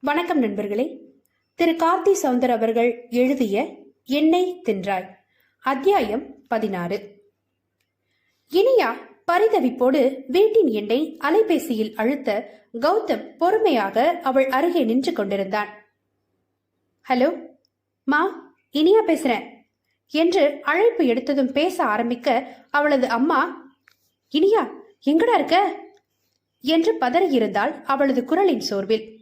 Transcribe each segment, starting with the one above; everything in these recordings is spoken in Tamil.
வணக்கம் நண்பர்களே. திரு. கார்த்தி சவுந்தர் அவர்கள் எழுதிய எண்ணெய் தின்றாய் அத்தியாயம் பதினாறு. இனியா பரிதவிப்போடு வீட்டின் எண்ணெய் அலைபேசியில் அழுத்த கௌதம் பொறுமையாக அவள் அருகே நின்று கொண்டிருந்தான். ஹலோ மா இனியா பேசுறேன் என்று அழைப்பு எடுத்ததும் பேச ஆரம்பிக்க அவளது அம்மா இனியா எங்கடா இருக்க? என்று பதறியிருந்தாள் அவளது குரலின் சோர்வில்.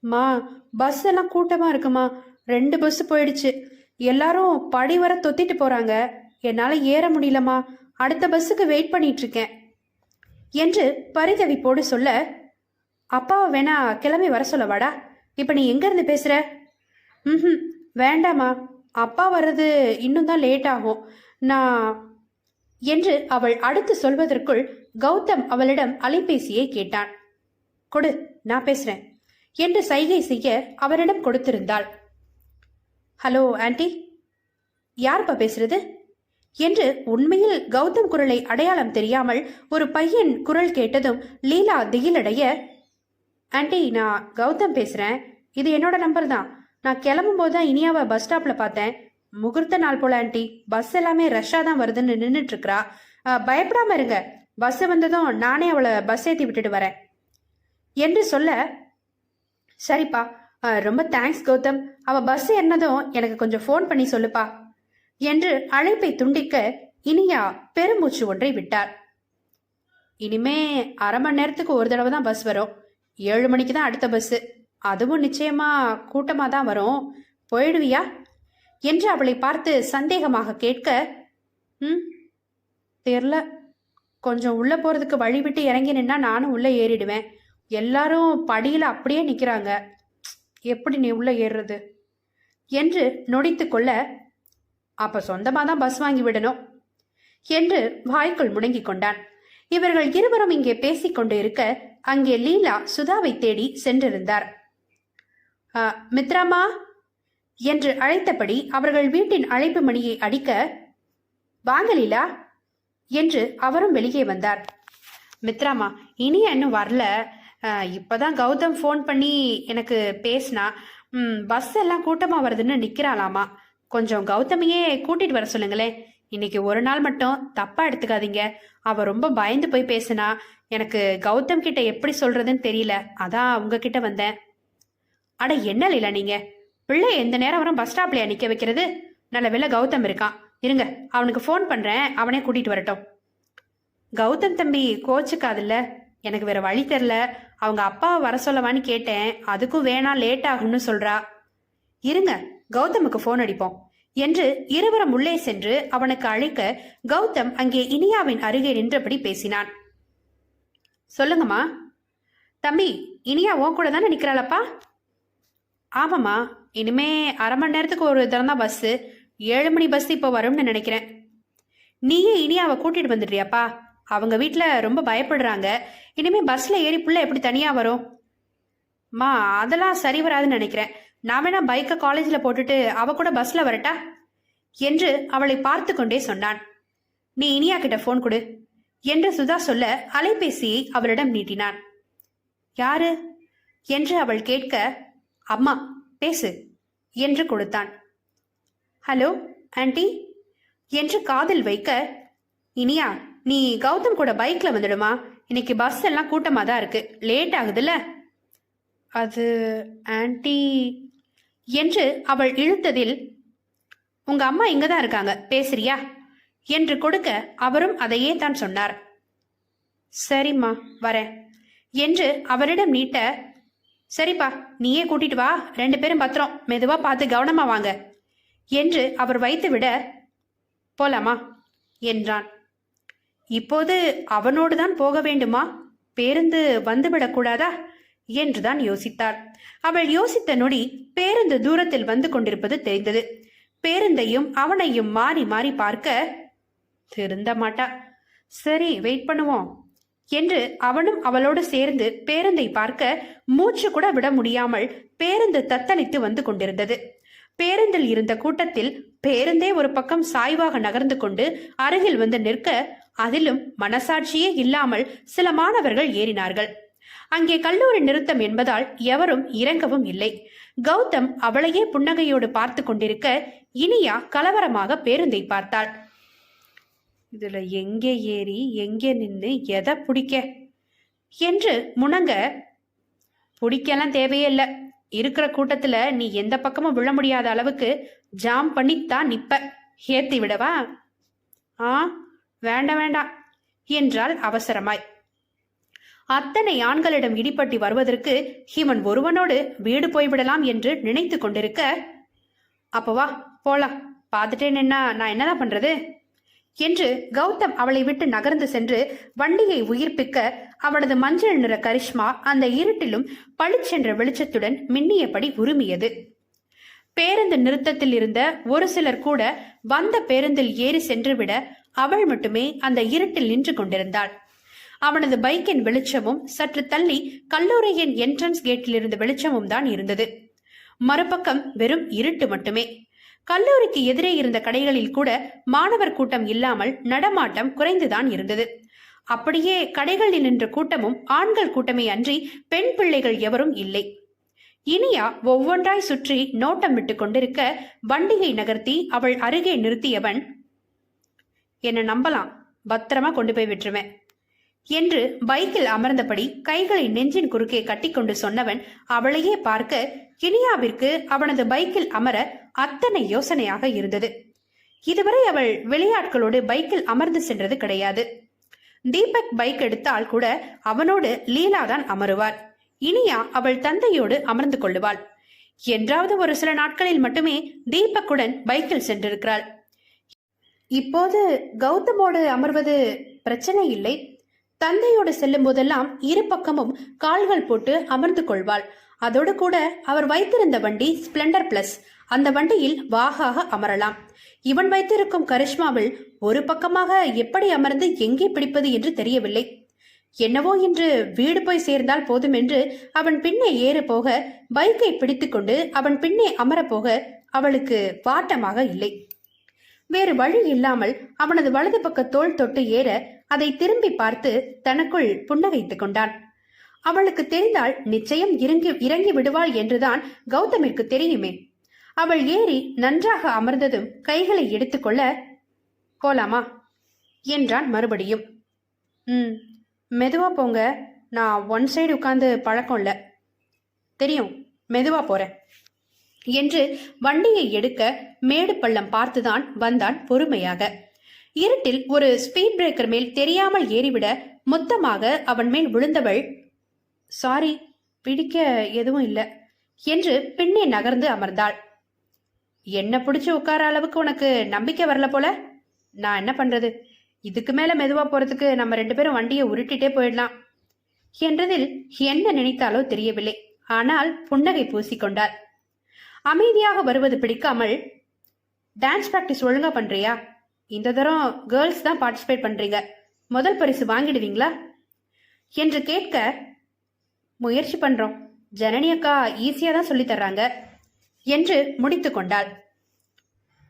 மா பஸ் எல்லாம் கூட்டமா இருக்குமா? ரெண்டு பஸ் போயிடுச்சு. எல்லாரும் படி வர தொத்திட்டு போறாங்க. என்னால ஏற முடியலம்மா அடுத்த பஸ்ஸுக்கு வெயிட் பண்ணிட்டு இருக்கேன். என்று பரிதவிப்போடு சொல்ல அப்பாவை வேணா கிளம்பி வர சொல்ல வாடா. இப்ப நீ எங்க இருந்து பேசுற? ம் வேண்டாம்மா. அப்பா வர்றது இன்னும் தான் லேட் ஆகும். நான் என்று அவள் அடுத்து சொல்வதற்குள் கௌதம் அவளிடம் அலைபேசியை கேட்டான். கொடு நான் பேசுறேன். என்று சைகை செய்ய அவரிடம் கொடுத்திருந்தாள். Hello aunty. யாருப்பா பேசுறது? என்று உண்மையில் கௌதம் குரலை அடையாளம் தெரியாமல் ஒரு பையன் குரல் கேட்டதும் லீலா திகிலடைய ஆன்ட்டி நான் கௌதம் பேசுறேன். இது என்னோட நம்பர் தான். நான் கிளம்பும் போது தான் இனியாவை பஸ் ஸ்டாப்ல பார்த்தேன். முகூர்த்த நாள் போல ஆன்ட்டி பஸ் எல்லாமே ரஷ்ஷாக தான் வருதுன்னு நின்றுட்டு இருக்கிறா பயப்படாம இருங்க. பஸ் வந்ததும் நானே அவளை பஸ் ஏற்றி விட்டுட்டு வரேன். என்று சொல்ல சரிப்பா. ரொம்ப தேங்க்ஸ் கௌதம். அவ பஸ் என்னதும் எனக்கு கொஞ்சம் ஃபோன் பண்ணி சொல்லுப்பா. என்று அழைப்பை துண்டிக்க இனியா பெருமூச்சு ஒன்றை விட்டார். இனிமே அரை மணி நேரத்துக்கு ஒரு தடவை தான் பஸ் வரும். ஏழு மணிக்கு தான் அடுத்த பஸ் அதுவும் நிச்சயமா கூட்டமா தான் வரும். போயிடுவியா? என்று அவளை பார்த்து சந்தேகமாக கேட்க ம் தெரில கொஞ்சம் உள்ள போறதுக்கு வழி விட்டு இறங்கி நின்னா நானும் உள்ள ஏறிடுவேன். எல்லாரும் படியில் அப்படியே நிற்கிறாங்க எப்படி நீ உள்ள ஏறுறது? என்று நொடித்து கொள்ள அப்ப சொந்தமாக தான் பஸ் வாங்கி விடணும். என்று வாய்க்குள் முடங்கிக் கொண்டான். இவர்கள் இருவரும் இங்கே பேசிக் கொண்டு இருக்க அங்கே லீலா சுதாவை தேடி சென்றிருந்தார். மித்ராமா? என்று அழைத்தபடி அவர்கள் வீட்டின் அழைப்பு மணியை அடிக்க வாங்க லீலா. என்று அவரும் வெளியே வந்தார். மித்ராமா இனி இன்னும் வரல. இப்பதான் கௌதம் ஃபோன் பண்ணி எனக்கு பேசினா ம், பஸ் எல்லாம் கூட்டமா வருதுன்னு நிக்கிறாளாமா? கொஞ்சம் கௌதமையே கூட்டிட்டு வர சொல்லுங்களேன். இன்னைக்கு ஒரு நாள் மட்டும் தப்பா எடுத்துக்காதீங்க. அவ ரொம்ப பயந்து போய் பேசினா எனக்கு கௌதம் கிட்ட எப்படி சொல்றதுன்னு தெரியல. அதான் உங்ககிட்ட வந்தேன். அட என்ன லீலா நீங்க? பிள்ளை எந்த நேரம் வரும் பஸ் ஸ்டாப்லயா நிக்க வைக்கிறது? நல்ல வேலை கௌதம் இருக்கான். இருங்க அவனுக்கு ஃபோன் பண்றேன். அவனே கூட்டிட்டு வரட்டும். கௌதம் தம்பி கோச்சுக்காதுல்ல? எனக்கு வேற வழி தெரில அவங்க அப்பாவை வர சொல்லவான்னு கேட்டேன். அதுக்கும் வேணாம் லேட் ஆகும்னு சொல்றா. இருங்க கௌதமுக்கு ஃபோன் அடிப்போம். என்று இருவரும் உள்ளே சென்று அவனுக்கு அழைக்க கௌதம் அங்கே இனியாவின் அருகே நின்றபடி பேசினான். சொல்லுங்கம்மா. தம்பி இனியா உன் கூட தானே நிற்கிறாளப்பா ஆமாம்மா இனிமே அரை மணி நேரத்துக்கு ஒரு தரம் தான் பஸ்ஸு ஏழு மணி பஸ் இப்போ வரும்னு நினைக்கிறேன். நீயே இனியாவை கூட்டிட்டு வந்துடுறியாப்பா? அவங்க வீட்டில் ரொம்ப பயப்படுறாங்க. இனிமேல் பஸ்ஸில் ஏறி புள்ள எப்படி தனியாக வரும்? மா அதெல்லாம் சரி வராதுன்னு நினைக்கிறேன். நான் வேணா பைக்கை காலேஜில் போட்டுட்டு அவ கூட பஸ்ஸில் வரட்டா? என்று அவளை பார்த்து கொண்டே சொன்னான். நீ இனியா கிட்ட ஃபோன் கொடு என்று சுதா சொல்ல அலைபேசியை அவளிடம் நீட்டினான். யாரு? என்று அவள் கேட்க அம்மா பேசு என்று கொடுத்தான். ஹலோ ஆன்ட்டி என்று காதில் வைக்க இனியா நீ கௌதம் கூட பைக்ல வந்துடுமா? இன்னைக்கு பஸ் எல்லாம் கூட்டமாக தான் இருக்கு. லேட் ஆகுதுல்ல? அது ஆன்ட்டி என்று அவள் இழுத்ததில் உங்க அம்மா இங்க தான் இருக்காங்க. பேசுறியா? என்று கொடுக்க அவரும் அதையே தான் சொன்னார். சரிம்மா வரேன். என்று அவரிடம் நீட்ட சரிப்பா நீயே கூட்டிட்டு வா. ரெண்டு பேரும் பத்திரம். மெதுவா பார்த்து கவனமா வாங்க. என்று அவர் வைத்துவிட போலாமா? என்றான். இப்போது அவனோடு தான் போக வேண்டுமா? பேருந்து வந்துவிடக்கூடாதா என்றுதான் யோசித்தார். அவள் யோசித்த நொடி பேருந்து தூரத்தில் வந்து கொண்டிருப்பது தெரிந்தது. பேருந்தையும் அவனையும் மாறி மாறி பார்க்க திருந்த மாட்டா. சரி வெயிட் பண்ணுவோம் என்று அவனும் அவளோடு சேர்ந்து பேருந்தை பார்க்க மூச்சு கூட விட முடியாமல் பேருந்து தத்தளித்து வந்து கொண்டிருந்தது. பேருந்தில் இருந்த கூட்டத்தில் பேருந்தே ஒரு பக்கம் சாய்வாக நகர்ந்து கொண்டு அருகில் வந்து நிற்க அதிலும் மனசாட்சியே இல்லாமல் சில மாணவர்கள் ஏறினார்கள். அங்கே கல்லூரி நிறுத்தம் என்பதால் எவரும் இறங்கவும் இல்லை. கௌதம் அவளையே புன்னகையோடு பார்த்து கொண்டிருக்க இனியா கலவரமாக பேருந்தை பார்த்தாள். இதுல எங்கே ஏறி எங்கே நின்று எதை பிடிக்க? என்று முணங்க பிடிக்கலாம் தேவையே இல்லை. இருக்கிற கூட்டத்துல நீ எந்த பக்கமும் விழ முடியாத அளவுக்கு ஜாம் பண்ணித்தான் நிப்ப. ஏத்தி விடவா? ஆ வேண்டாம் வேண்டாம் என்றாள் அவசரமாய். அத்தனை ஆண்களிடம் இடிப்பட்டி வருவதற்கு இவன் ஒருவனோடு வீடு போய்விடலாம் என்று நினைத்து கொண்டிருக்க அப்பவா போலாம். பார்த்துட்டே நான் என்னதான் பண்றது? என்று கௌதம் அவளை விட்டு நகர்ந்து சென்று வண்டியை உயிர்ப்பிக்க அவனது மஞ்சள் நிற கரிஷ்மா அந்த இருட்டிலும் பளிச்சென்ற வெளிச்சத்துடன் மின்னியபடி உருமியது. பேருந்து நிறுத்தத்தில் இருந்த ஒரு சிலர் கூட வந்த பேருந்தில் ஏறி சென்றுவிட அவள் மட்டுமே அந்த இருட்டில் நின்று கொண்டிருந்தாள். அவனது பைக்கின் வெளிச்சமும் சற்று தள்ளி கல்லூரியின் என்ட்ரன்ஸ் கேட்டில் இருந்த வெளிச்சமும் தான் இருந்தது. மறுபக்கம் வெறும் இருட்டு மட்டுமே. கல்லூரிக்கு எதிரே இருந்த கடைகளில் கூட மாணவர் கூட்டம் இல்லாமல் நடமாட்டம் குறைந்துதான் இருந்தது. அப்படியே கடைகளில் நின்ற கூட்டமும் ஆண்கள் கூட்டமே அன்றி பெண் பிள்ளைகள் எவரும் இல்லை. இனியா ஒவ்வொன்றாய் சுற்றி நோட்டம் விட்டு கொண்டிருக்க வண்டியை நகர்த்தி அவள் அருகே நிறுத்தியவன் என்னை நம்பலாம். பத்திரமா கொண்டு போய் விட்டுருவேன். என்று பைக்கில் அமர்ந்தபடி கைகளை நெஞ்சின் குறுக்கே கட்டிக்கொண்டு சொன்னவன் அவளையே பார்க்க இனியாவிற்கு அவனது பைக்கில் அமர அத்தனை யோசனையாக இருந்தது. இதுவரை அவள் வெளியாட்களோடு பைக்கில் அமர்ந்து சென்றது கிடையாது. தீபக் பைக் எடுத்தால் கூட அவனோடு லீலாதான் அமருவார். இனியா அவள் தந்தையோடு அமர்ந்து கொள்ளுவாள். என்றாவது ஒரு சில நாட்களில் மட்டுமே தீபக்குடன் பைக்கில் சென்றிருக்கிறாள். இப்போது கௌதமோடு அமர்வது பிரச்சனை இல்லை. தந்தையோடு செல்லும் போதெல்லாம் இரு பக்கமும் கால்கள் போட்டு அமர்ந்து கொள்வாள். அதோடு கூட அவர் வைத்திருந்த வண்டி ஸ்பிளண்டர் பிளஸ் அந்த வண்டியில் வாகாக அமரலாம். இவன் வைத்திருக்கும் கரிஷ்மாவில் ஒரு பக்கமாக எப்படி அமர்ந்து எங்கே பிடிப்பது என்று தெரியவில்லை. என்னவோ இன்று வீடு போய் சேர்ந்தால் போதும் என்று அவன் பின்னே ஏற போக பைக்கை பிடித்துக்கொண்டு அவன் பின்னே அமரப் போக அவளுக்கு வாட்டமாக இல்லை. வேறு வழி இல்லாமல் அவனது வலது பக்க தோள் தொட்டு ஏற அதை திரும்பி பார்த்து தனக்குள் புன்னகைத்துக் கொண்டான். அவளுக்கு தெரிந்தால் நிச்சயம் இறங்கி இறங்கி விடுவாள் என்றுதான் கௌதமிற்கு தெரியுமே. அவள் ஏறி நன்றாக அமர்ந்ததும் கைகளை எடுத்துக்கொள்ள போலாமா? என்றான் மறுபடியும். ம் மெதுவா போங்க. நான் ஒன் சைடு உட்காந்து பழக்கம் இல்லை. தெரியும் மெதுவா போறேன். என்று வண்டியை எடுக்க மேடு பள்ளம் பார்த்துதான் வந்தான் பொறுமையாக. இருட்டில் ஒரு ஸ்பீட் பிரேக்கர் மேல் தெரியாமல் ஏறிவிட மொத்தமாக அவன் மேல் விழுந்தவள் சாரி பிடிக்க எதுவும் இல்லை என்று பின்னே நகர்ந்து அமர்ந்தாள். என்ன பிடிச்சு உட்கார அளவுக்கு உனக்கு நம்பிக்கை வரல போல? நான் என்ன பண்றது? இதுக்கு மேல மெதுவா போறதுக்கு நம்ம ரெண்டு பேரும் வண்டியை உருட்டிட்டே போயிடலாம் என்றதில் என்ன நினைத்தாலோ தெரியவில்லை. ஆனால் புன்னகை பூசிக்கொண்டாள். அமைதியாக வருவது பிடிக்காமல் டான்ஸ் ப்ராக்டிஸ் ஒழுங்கா பண்றியா? இந்த தரம் கேர்ள்ஸ் தான் பார்ட்டிசிபேட் பண்றீங்க. முதல் பரிசு வாங்கிடுவீங்களா? என்று கேட்க முயற்சி பண்றோம். ஜனனி அக்கா ஈஸியா தான் சொல்லி தர்றாங்க என்று முடித்து கொண்டாள்.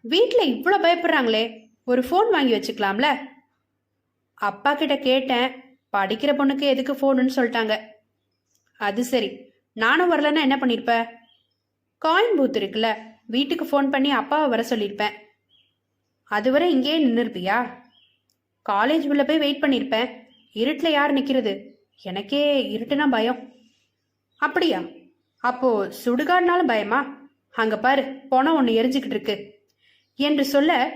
வீட்டில் இவ்வளோ பயப்படுறாங்களே ஒரு ஃபோன் வாங்கி வச்சுக்கலாம்ல? அப்பா கிட்ட கேட்டேன் படிக்கிற பொண்ணுக்கு எதுக்கு ஃபோனுன்னு சொல்லிட்டாங்க. அது சரி நானும் வரலன்னா என்ன பண்ணியிருப்பேன் காயின் பூத் இருக்குல்ல வீட்டுக்கு ஃபோன் பண்ணி அப்பாவை வர சொல்லியிருப்பேன் அதுவரை இங்கேயே நின்றுருப்பியா காலேஜ் உள்ள போய் வெயிட் பண்ணியிருப்பேன் இருட்டில் யார் நிற்கிறது எனக்கே இருட்டுனா பயம். அப்படியா? அப்போ சுடுகாடுனாலும் பயமா? அங்க பாரு போன ஒன்று எரிஞ்சுக்கிட்டு இருக்கு. என்று சொல்ல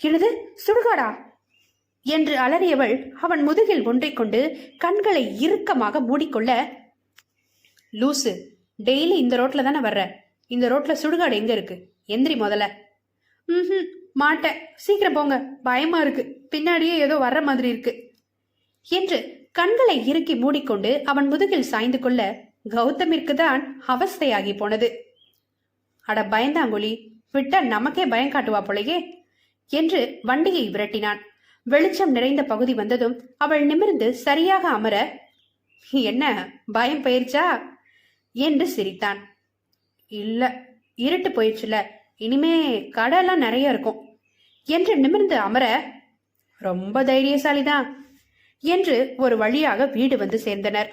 எனது சுடுகாடா? என்று அலறியவள் அவன் முதுகில் ஒன்றை கொண்டு கண்களை இறுக்கமாக மூடிக்கொள்ள லூசு டெய்லி இந்த ரோட்ல தானே வர்ற? இந்த ரோட்ல சுடுகாடு எங்க இருக்கு? எந்திரி முதல்ல. ம் மாட்டேன். சீக்கிரம் போங்க. பயமா இருக்கு. பின்னாடியே ஏதோ வர்ற மாதிரி இருக்கு. என்று கண்களை இறுக்கி மூடிக்கொண்டு அவன் முதுகில் சாய்ந்து கொள்ள கௌதமிற்கு தான் அவஸ்தையாகி போனது. அட பயந்தாங்குழி விட்டா நமக்கே பயம் காட்டுவா போலையே? என்று வண்டியை விரட்டினான். வெளிச்சம் நிறைந்த பகுதி வந்ததும் அவள் நிமிர்ந்து சரியாக அமர என்ன பயம் போயிருச்சா? என்று சிரித்தான். இல்ல இருட்டு போயிடுச்சுல. இனிமே கடைலாம் நிறைய இருக்கும். என்று நிமிர்ந்து அமர ரொம்ப தைரியசாலிதான். என்று ஒரு வழியாக வீடு வந்து சேர்ந்தனர்.